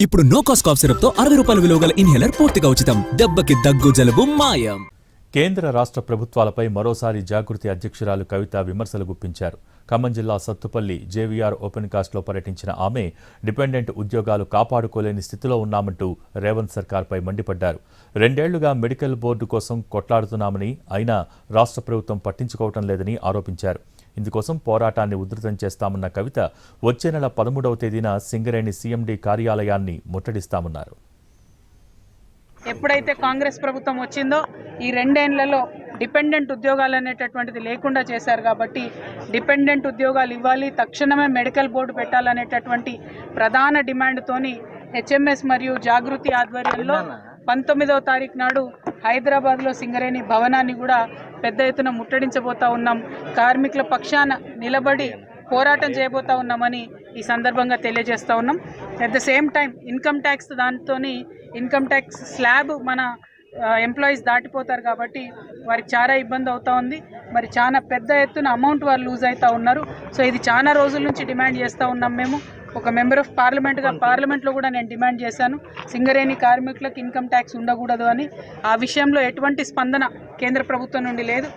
ఇప్పుడు no cost cough సిరప్తో అరవై రూపాయల విలువ గల ఇన్హేలర్ పూర్తిగా ఉచితం. దెబ్బకి దగ్గు జలుబు మాయం. కేంద్ర రాష్ట్ర ప్రభుత్వాలపై మరోసారి జాగృతి అధ్యక్షురాలు కవిత విమర్శలు గుప్పించారు. ఖమ్మం జిల్లా సత్తుపల్లి జేవీఆర్ ఓపెన్ కాస్ట్లో పర్యటించిన ఆమె డిపెండెంట్ ఉద్యోగాలు కాపాడుకోలేని స్థితిలో ఉన్నామంటూ రేవంత్ సర్కార్పై మండిపడ్డారు. రెండేళ్ళుగా మెడికల్ బోర్డు కోసం కొట్లాడుతున్నామని అయినా రాష్ట్ర ప్రభుత్వం పట్టించుకోవటం లేదని ఆరోపించారు. ఇందుకోసం పోరాటాన్ని ఉధృతం చేస్తామన్న కవిత వచ్చే నెల పదమూడవ తేదీన సింగరేణి సీఎండీ కార్యాలయాన్ని ముట్టడిస్తామన్నారు. ఎప్పుడైతే కాంగ్రెస్ ప్రభుత్వం వచ్చిందో ఈ రెండేళ్ళలో డిపెండెంట్ ఉద్యోగాలు అనేటటువంటిది లేకుండా చేశారు కాబట్టి డిపెండెంట్ ఉద్యోగాలు ఇవ్వాలి తక్షణమే మెడికల్ బోర్డు పెట్టాలనేటటువంటి ప్రధాన డిమాండ్తోని హెచ్ఎంఎస్ మరియు జాగృతి ఆధ్వర్యంలో పంతొమ్మిదవ తారీఖు నాడు హైదరాబాద్లో సింగరేణి భవనాన్ని కూడా పెద్ద ఎత్తున ముట్టడించబోతా ఉన్నాం. కార్మికుల పక్షాన నిలబడి పోరాటం చేయబోతా ఉన్నామని ఈ సందర్భంగా తెలియజేస్తూ ఉన్నాం. At the same time income tax దాంతో ఇన్కమ్ ట్యాక్స్ స్లాబ్ మన ఎంప్లాయీస్ దాటిపోతారు కాబట్టి వారికి చాలా ఇబ్బంది అవుతూ ఉంది. మరి చాలా పెద్ద ఎత్తున అమౌంట్ వారు లూజ్ అవుతూ ఉన్నారు. సో ఇది చాలా రోజుల నుంచి డిమాండ్ చేస్తూ ఉన్నాం మేము. ఒక మెంబర్ ఆఫ్ పార్లమెంట్గా పార్లమెంట్లో కూడా నేను డిమాండ్ చేశాను. సింగరేణి కార్మికులకు ఇన్కమ్ ట్యాక్స్ ఉండకూడదు అని. ఆ విషయంలో ఎటువంటి స్పందన కేంద్ర ప్రభుత్వం నుండి లేదు.